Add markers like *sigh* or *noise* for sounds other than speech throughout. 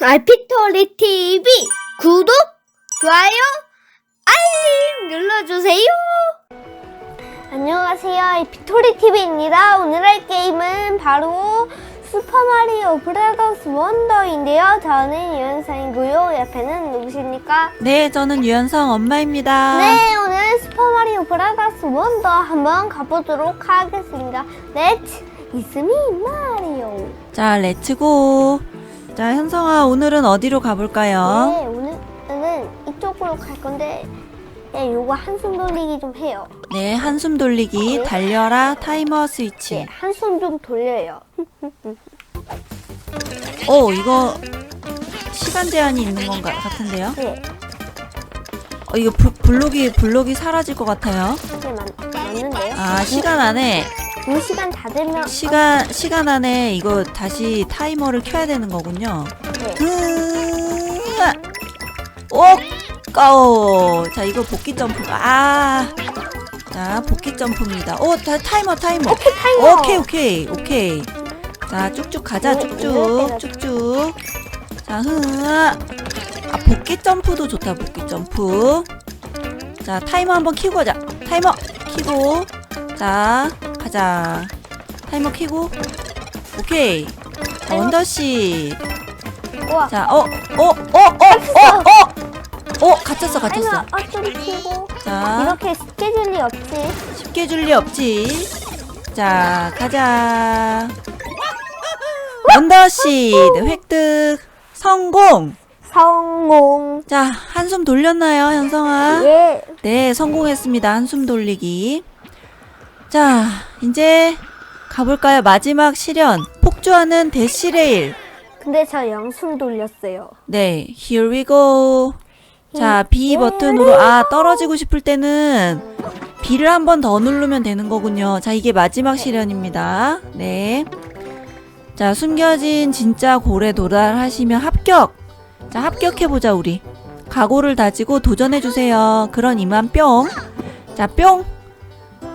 알피토리 TV 구독, 좋아요, 알림 눌러주세요. 안녕하세요, 알피토리 TV입니다. 오늘 할 게임은 바로 슈퍼마리오 브라더스 원더인데요. 저는 유현상이고요. 옆에는 누구십니까? 네, 저는 유연성 엄마입니다. 네, 오늘 슈퍼마리오 브라더스 원더 한번 가보도록 하겠습니다. 렛츠 이스미 마리오. 자, 렛츠고. 자, 현성아, 오늘은 어디로 가볼까요? 네, 오늘은 이쪽으로 갈 건데, 네, 요거 한숨 돌리기 좀 해요. 네, 한숨 돌리기, 달려라, 타이머 스위치. 네, 한숨 좀 돌려요. 오, *laughs* 이거 시간 제한이 있는 건가 같은데요? 네, 어, 이거 블, 블록이, 블록이 사라질 것 같아요. 네, 맞, 맞는데요? 아, 시간 안에, 이 시간 다 되면. 시간, 시간 안에 이거 다시 타이머를 켜야 되는 거군요. 네, 으아! 오! 까오! 자, 이거 복귀 점프. 아! 자, 복귀 점프입니다. 오, 다, 타이머, 타이머. 오케이, 타이머. 오케이, 오케이, 오케이. 자, 쭉쭉 가자, 네, 쭉쭉, 이럴 때가 쭉쭉. 자, 흐아. 아, 복귀 점프도 좋다, 복귀 점프. 자, 타이머 한번 키고 가자. 타이머 키고. 자, 가자. 타이머 키고. 오케이. 원더씨. 우와. 자, 어, 어, 어, 어, 어, 어! 어, 갇혔어, 갇혔어. 어, 좀 키고. 자, 이렇게 스케줄이 없지. 쉽게 줄 리 없지. 자, 가자. 원더시드 획득 성공. 성공. 자, 한숨 돌렸나요, 현성아? 예. 네, 성공했습니다. 한숨 돌리기. 자, 이제 가볼까요? 마지막 시련. 폭주하는 대시레일. 근데 저 영숨 돌렸어요. 네, here we go. 자, B 버튼으로 아 떨어지고 싶을 때는 B를 한 번 더 누르면 되는 거군요. 자, 이게 마지막 시련입니다. 네. 자, 숨겨진 진짜 고래 도달하시면 합격. 자, 합격해 보자 우리. 각오를 다지고 도전해 주세요. 그런 이만 뿅. 자, 뿅.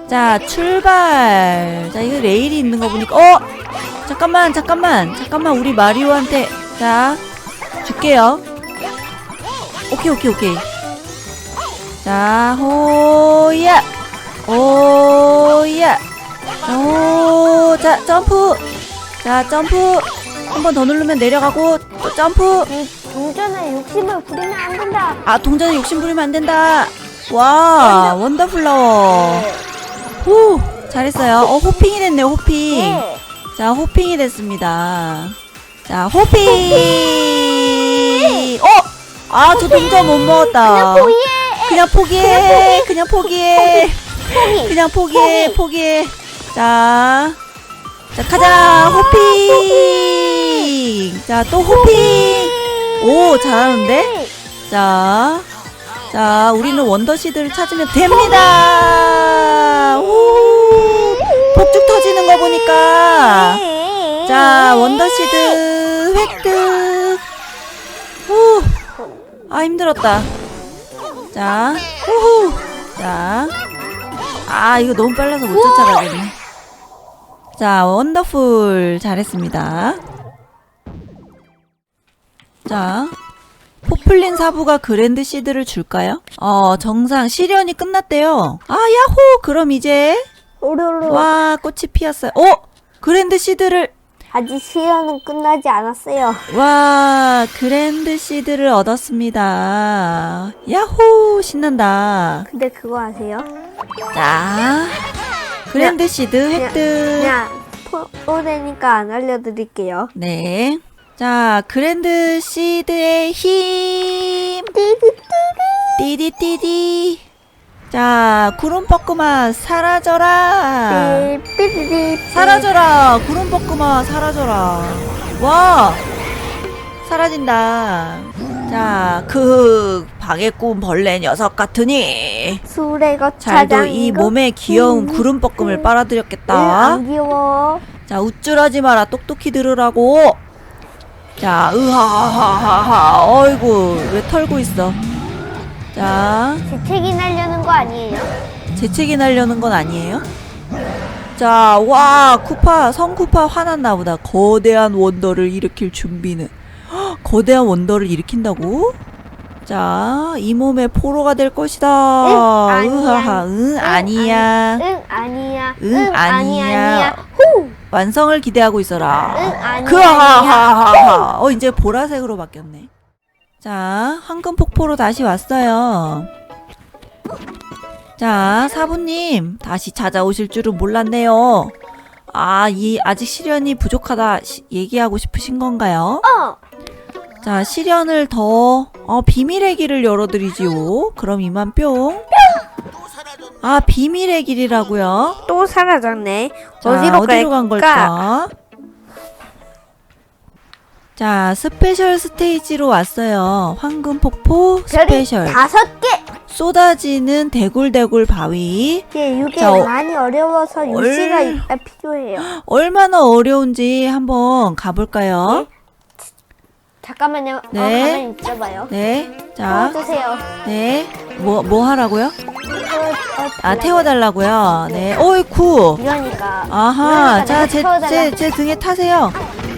자, 출발. 자, 이거 레일이 있는 거 보니까 어! 잠깐만, 잠깐만. 잠깐만 우리 마리오한테 자, 줄게요. 오케이 오케이 오케이 자 호야 오야 오자 점프 자 점프 한 번 더 누르면 내려가고 또 점프 이 동전에 욕심을 부리면 안 된다. 아 동전에 욕심 부리면 안 된다 와 원더플라워 후 잘했어요 어 호핑이 됐네요 호핑 네. 자 호핑이 됐습니다 자 호핑 어! 아 저 동전 못 먹었다 그냥 포기해. 그냥 포기해. 그냥 포기해. 포기. 그냥 포기해. 포기해. 자. 자, 가자. 호핑. 자, 또 호핑. 오, 잘하는데? 자. 자, 우리는 원더시드를 찾으면 됩니다. 오. 폭죽 터지는 거 보니까. 자, 원더시드 획득. 후. 아, 힘들었다. 자, 후후. 자. 아, 이거 너무 빨라서 못 쫓아가겠네. 자, 원더풀. 잘했습니다. 자. 포플린 사부가 그랜드 시드를 줄까요? 어, 정상 시련이 끝났대요. 아, 야호! 그럼 이제 오르르. 와, 꽃이 피었어요. 어? 그랜드 시드를 아직 시연은 끝나지 않았어요. 와, 그랜드 시드를 얻었습니다. 야호! 신난다. 근데 그거 아세요? 자, 그랜드 시드 획득. 그냥 포되니까 안 알려드릴게요. 네. 자, 그랜드 시드의 힘. 띠디띠디. 자, 구름 뻐꾸마 사라져라. 삐삐삐. 사라져라. 구름 뻐꾸마 사라져라. 와. 사라진다. 자, 그 방해꾼 벌레 녀석 같으니 것 잘도 이? 몸에 귀여운 음, 구름 뻐끔을 음. 빨아들였겠다. 응, 안 귀여워. 자, 우쭐하지 마라. 똑똑히 들으라고. 자, 으하하하하. 어이구, 왜 털고 있어? 자, 재채기 날려는 거 아니에요? 재채기 날려는 건 아니에요? 자, 와, 쿠파, 성쿠파 화났나 보다. 거대한 원더를 일으킬 준비는 *gasps* 거대한 원더를 일으킨다고? 자, 이 몸의 포로가 될 것이다. 응, 아니야. 응, 아니야. 응 아니야. 응, 아니 아니야. 후. 완성을 기대하고 있어라. 응 아니야. 아니야. 그하하하하. 어, 이제 보라색으로 바뀌었네. 자, 황금 폭포로 다시 왔어요. 자, 사부님, 다시 찾아오실 줄은 몰랐네요. 아, 이, 아직 시련이 부족하다, 시- 얘기하고 싶으신 건가요? 어. 자, 시련을 더, 어, 비밀의 길을 열어드리지요. 그럼 이만 뿅. 아, 비밀의 길이라고요? 또 사라졌네. 자, 어디로 간 걸까? 자, 스페셜 스테이지로 왔어요. 황금 폭포 스페셜. 다섯 개. 쏟아지는 대굴대굴 바위. 예, 이게 자, 어- 많이 어려워서 얼- 유시가 일단 필요해요. 얼마나 어려운지 한번 가볼까요? 잠깐만요. 네. 어, 가만히 있어봐요. 네. 자, 태워주세요. 네. 뭐, 뭐 하라고요? 태워, 어, 아, 태워달라고요? 네. 어이쿠. 이러니까. 아하. 자, 제. 제, 제 등에 타세요.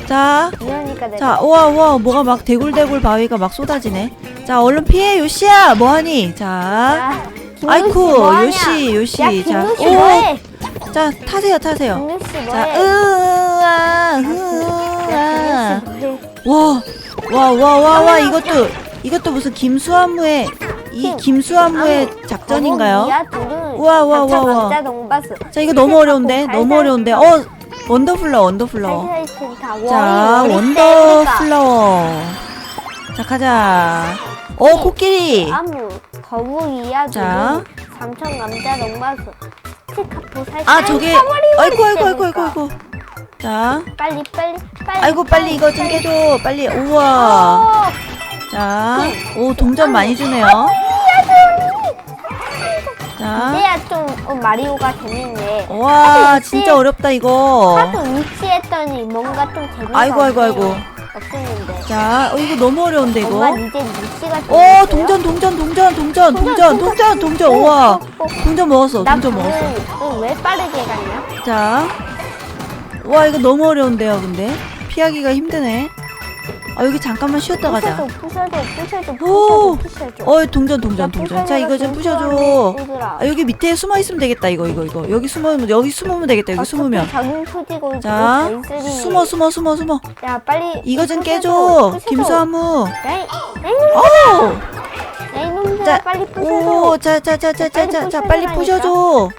자, 이러니까 내가. 자, 우와, 우와, 뭐가 막 대굴대굴 바위가 막 쏟아지네. 자, 얼른 피해, 요시야! 뭐하니? 자, 야, 김누씨 아이쿠, 뭐하냐? 요시, 요시. 야, 자, 김누씨 오! 뭐해? 자, 타세요, 타세요. 김누씨 자, 뭐해? 으아, 야, 으아. 김누씨 뭐해? 와, 와, 와, 와, 와, 이것도, 이것도 무슨 김수환무의, 이 힘. 김수환무의 작전인가요? 우와, 우와, 우와, 우와. 농바스. 자, 이거 너무 어려운데? 너무 어려운데? 어, 원더플라워, 원더플라워. 자, 원더플라워. 자, 가자. 어, 코끼리. 아무 거북이야 자. 삼천 남자. 스티카포 살짝. 아, 저게, 아이고, 아이고, 아이고, 아이고, 아이고. 자, 빨리 빨리 빨리. 아이고, 빨리 이거 좀 깨줘. 빨리, 우와. 어, 자, 오, 동전 많이 주네요. 자, 이제야 좀 어, 마리오가 재밌네. 와, 진짜 어렵다, 이거. 하도 유치했더니 뭔가 좀 재미가 아이고, 아이고, 없네요. 아이고. 없었는데. 자, 어, 이거 너무 어려운데, 엄마 이거. 이제 유치가 오, 재밌어요? 동전, 동전, 동전, 동전, 동전, 동전, 동전, 우와. 오, 오. 동전 먹었어, 나 동전 먹었어. 그걸 왜 빠르게 갔냐? 자. 와, 이거 너무 어려운데요, 근데. 피하기가 힘드네. 아, 여기 잠깐만 쉬었다 가자. 부셔줘, 부셔줘, 부셔줘, 오. 부셔줘. 어, 동전, 동전, 동전. 자, 이거 좀 부셔줘. 아, 여기 밑에 숨어 있으면 되겠다, 이거, 이거, 이거. 여기 숨으면, 여기 숨으면 되겠다, 여기 숨으면. 자궁 터지고 자. 숨어, 숨어, 숨어, 숨어. 야 빨리. 이거 좀 깨줘. 김수아무. 놈들아 자, 빨리 부셔줘. 오, 자, 자, 자, 자, 자, 자, 자, 빨리 부셔줘.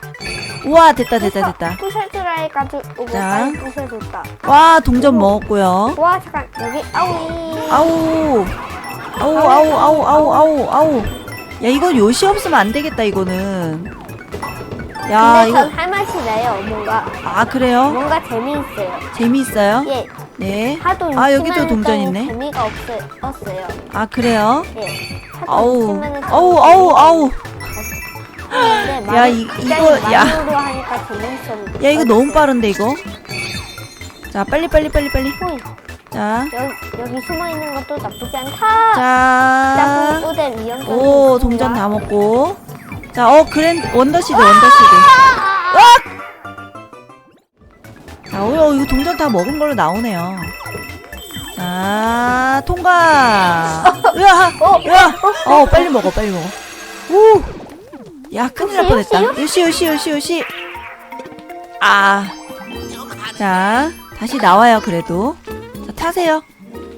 우와, 됐다, 됐다, 됐다. 부셔주라 해가지고 오고 자. 빨리 부셔줬다. 와, 동전 먹었고요. 와 잠깐 여기 아우. 아우. 아우, 아우, 아우, 아우, 아우, 아우. 야, 이건 요시 없으면 안 되겠다, 이거는. 야, 근데 전 이거. 할 맛이 나요. 뭔가 아, 그래요? 뭔가 재미있어요. 재미있어요? 예, 네. 하도 아, 여기도 동전 있네. 재미가 없었어요. 아, 그래요? 예. 하도 아우. 유치만 아우, 아우, 아우. 근데 야, 이- 이거, 야. 마리오로 하니까 재밌었는데. 야, 이거 너무 빠른데, 이거? 자, 빨리, 빨리, 빨리, 빨리. 호이, 자. 여기, 여기 숨어 있는 것도 나쁘지 않다. 자. 나쁜. 오, 동전 다 먹고. 자, 어, 그랜, 원더시드, 원더시드. 자, 어, 이거 동전 다 먹은 걸로 나오네요. 자, 통과. 으아, *laughs* 으아. 어, 빨리 먹어, 빨리 먹어. 오. 야, 큰일 날 뻔했다. 요시, 요시, 요시, 요시. 아. 자, 다시 나와요, 그래도. 자, 타세요.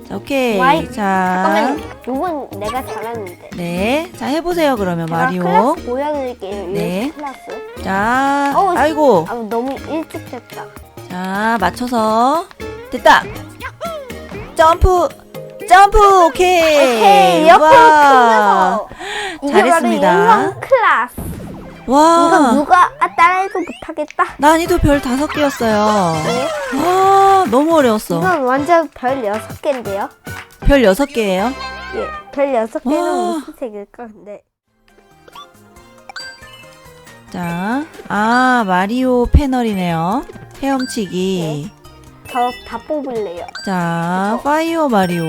자, 오케이. 와이. 자. 잠깐만, 요건 내가 잘하는데. 네. 자, 해보세요, 그러면 제가 마리오. 클래스 보여드릴게요. 네. 네. 클래스. 자, 어우, 아이고. 아, 너무 일찍 됐다. 자, 맞춰서. 됐다. 점프. 점프. 오케이. 오케이, 옆으로 와. 크면서. 잘했습니다. 영광 클래스. 이거 와. 누가 아, 따라해도 못하겠다. 난이도 별 다섯 개였어요. 네. 와, 너무 어려웠어. 이건 완전 별 여섯 개인데요. 별 여섯 개예요. 예, 별 여섯 개는 와. 무슨 색일까? 근데 자, 아, 마리오 패널이네요. 헤엄치기. 저다 뽑을래요. 자, 파이어 마리오.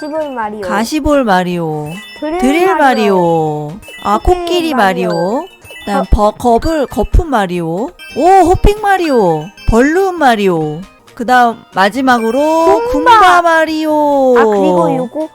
집을 마리오, 가시볼 마리오. 드릴, 드릴 마리오. 아, 호핑 코끼리 마리오. 마리오. 그다음 버, 거불, 거품 마리오. 오, 호핑 마리오. 벌룬 마리오. 그 다음, 마지막으로, 굼바. 굼바 마리오. 아 그리고 요거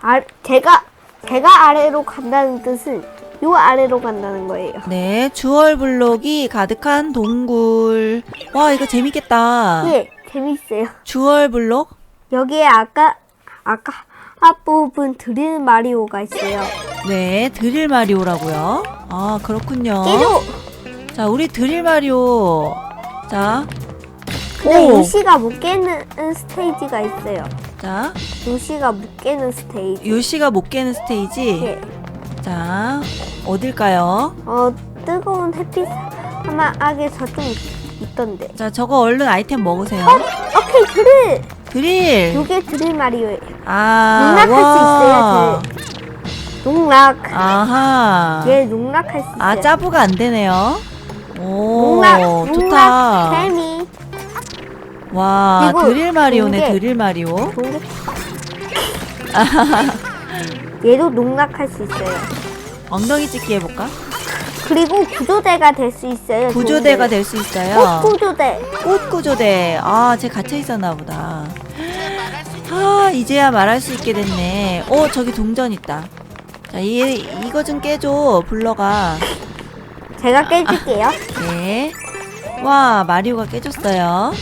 아 제가 제가 아래로 간다는 뜻은 요 아래로 간다는 거예요. 네, 주얼 블록이 가득한 동굴. 와, 이거 재밌겠다. 예, 재밌어요. 주얼 블록? 여기에 아까 아까 앞부분 드릴 마리오가 있어요. 네, 드릴 마리오라고요. 아, 그렇군요. 깨도 자, 우리 드릴 마리오. 자, 근데 오. 요시가 못 깨는 스테이지가 있어요. 자, 요시가 못 깨는 스테이지. 요시가 못 깨는 스테이지. 예. 자, 어딜까요? 어 뜨거운 햇빛 사막에 저좀 있던데. 자, 저거 얼른 아이템 먹으세요. 오케이 드릴. 드릴. 요게 드릴 마리오예요. 아, 농락할 와. 수 있어요. 드 농락. 아하. 얘 농락할 수 있어요. 아, 짜부가 안 되네요. 오, 농락, 좋다. 농락, 뱀이. 와, 그리고 드릴 마리오네. 드릴 마리오. 동계. *laughs* 얘도 농락할 수 있어요. 엉덩이 찍기 해볼까? 그리고 구조대가 될 수 있어요. 구조대가. 될 수 있어요. 꽃 구조대. 꽃 구조대. 아, 쟤 갇혀 있었나 보다. 아, 이제야 말할 수 있게 됐네. 어, 저기 동전 있다. 자, 이, 이거 좀 깨줘, 블러가. 제가 깨줄게요. 네. 와, 마리오가 깨졌어요.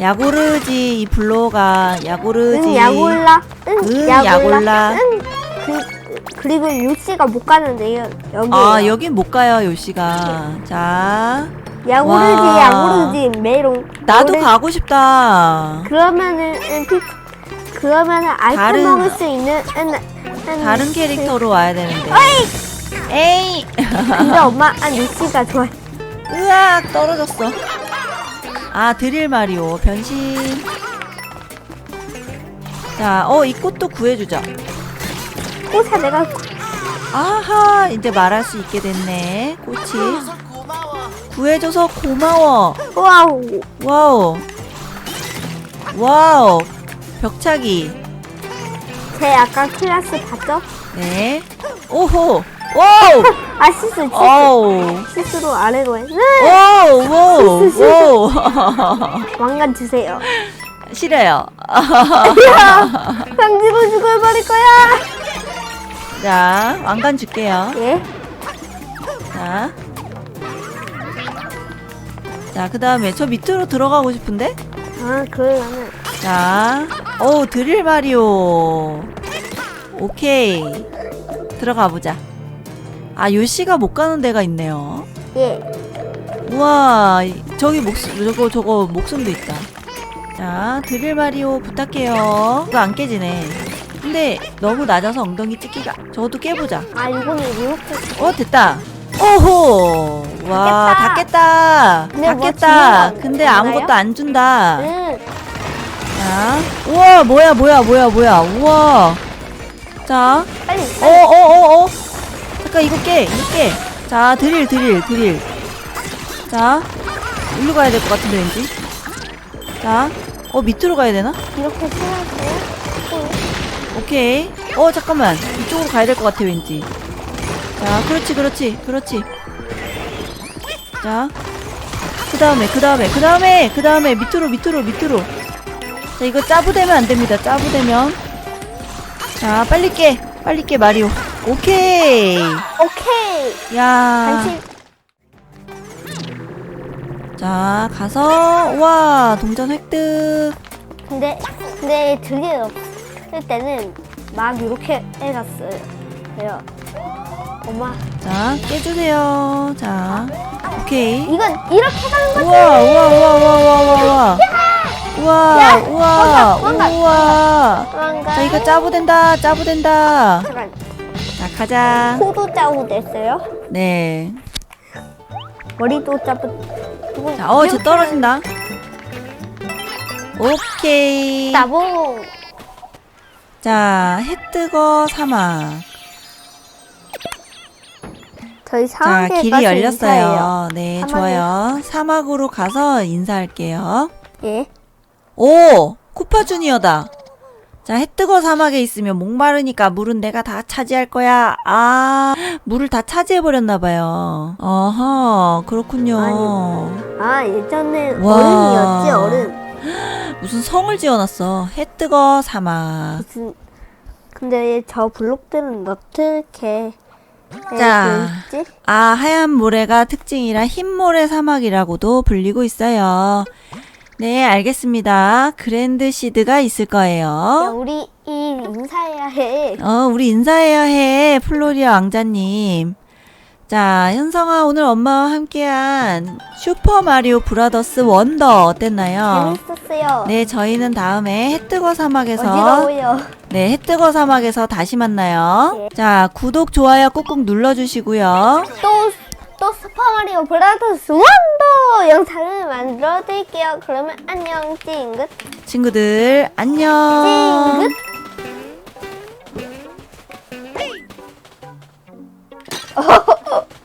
야구르지, 이 블로가 야구르지. 응, 야골라. 응, 응, 야골라. 야골라. 응. 그, 그리고 요시가 못 가는데요. 여기. 아, 여긴 못 가요, 요시가. 자, 야구르지, 와. 야구르지, 메롱. 나도 야구르- 가고 싶다. 그러면은, 응, 피, 그러면은 아이템 다른- 먹을 수 있는, 응, 응, 다른 캐릭터로 와야 되는데. 에이! 근데 *laughs* 엄마, 아, 요시가 좋아. 으악, 떨어졌어. 아, 드릴 마리오, 변신. 자, 어, 이 꽃도 구해주자. 꽃아, 내가 아하, 이제 말할 수 있게 됐네. 꽃이. 구해줘서 고마워. 와우. 와우. 와우. 벽차기. 제 아까 클래스 봤죠? 네. 오호. 와우. *laughs* 아, 실수, 실수. 어우. 실수로 아래로 해. 네! 와우. 와우. 와우. *laughs* 왕관 주세요. 싫어요. *laughs* 강지로 죽어버릴 거야. 자, 왕관 줄게요. 예. 자. 자, 그 다음에 저 밑으로 들어가고 싶은데? 아, 그러면은 자, 오, 드릴 마리오. 오케이. 들어가 보자. 아, 요시가 못 가는 데가 있네요. 예. 우와, 이- 저기 목숨, 저거, 저거, 목숨도 있다. 자, 드릴 마리오 부탁해요. 이거 안 깨지네. 근데 너무 낮아서 엉덩이 찍기가. 저것도 깨보자. 아, 이거는 이렇게. 어, 됐다. 오호! 와, 다 깼다. 근데 다 뭐 깼다. 주는 거 근데 없나요? 아무것도 안 준다. 응. 자, 우와, 뭐야, 뭐야, 뭐야, 뭐야, 우와. 자, 빨리. 어, 빨리. 어, 어, 어. 잠깐, 이거 깨, 이거 깨. 자, 드릴, 드릴, 드릴. 자, 일로 가야 될 것 같은데, 왠지. 자, 어, 밑으로 가야 되나? 이렇게 생각해요? 오케이. 어, 잠깐만. 이쪽으로 가야 될 것 같아, 왠지. 자, 그렇지, 그렇지, 그렇지. 자, 그 다음에, 그 다음에, 그 다음에, 그 다음에, 밑으로, 밑으로, 밑으로. 자, 이거 짜부되면 안 됩니다. 짜부되면. 자, 빨리 깨. 빨리 깨, 마리오. 오케이. 오케이. 야. 간식. 자, 가서, 와, 동전 획득. 근데, 근데 들리 없 을 때는 막 이렇게. 그래요. 엄마. 자, 깨주세요. 자, 오케이. 이건 이렇게 가는 거지. 우와 우와 우와 우와 우와 우와 우와 야, 우와 뭔가, 뭔가. 우와 뭔가. 자 이거 짜부 된다 짜부 된다 잠깐. 자 가자 코도 짜고 됐어요. 네자어쟤 머리도 짜고. 어, 떨어진다 오케이 따봉. 자 해뜨거 사막 저희 자 사막에 길이 가서 인사해요. 열렸어요 네 사막에- 좋아요 사막으로 가서 인사할게요 예. 오 쿠파 주니어다 자, 해뜨거 사막에 있으면 목마르니까 물은 내가 다 차지할 거야. 아, 물을 다 차지해버렸나봐요. 어허, 그렇군요. 아 예전엔 와. 얼음이었지 얼음. *gasps* 무슨 성을 지어놨어. 해 뜨거 사막. 무슨 근데 저 블록들은 어떻게 자. 있지? 아, 하얀 모래가 특징이라 흰 모래 사막이라고도 불리고 있어요. 네, 알겠습니다. 그랜드 시드가 있을 야, 거예요. 우리 이 인사해야 해. 어, 우리 인사해야 해, 플로리아 왕자님. 자, 현성아, 오늘 엄마와 함께한 슈퍼 마리오 브라더스 원더 어땠나요? 재밌었어요. 네, 저희는 다음에 해뜨거 사막에서 어지러워요. 네, 해뜨거 사막에서 다시 만나요. 네. 자, 구독, 좋아요 꾹꾹 눌러 주시고요. 또, 또 슈퍼마리오 브라더스 원더 영상을 만들어 드릴게요. 그러면 안녕, 찡긋. 친구들, 안녕. 찡긋. oh. *laughs*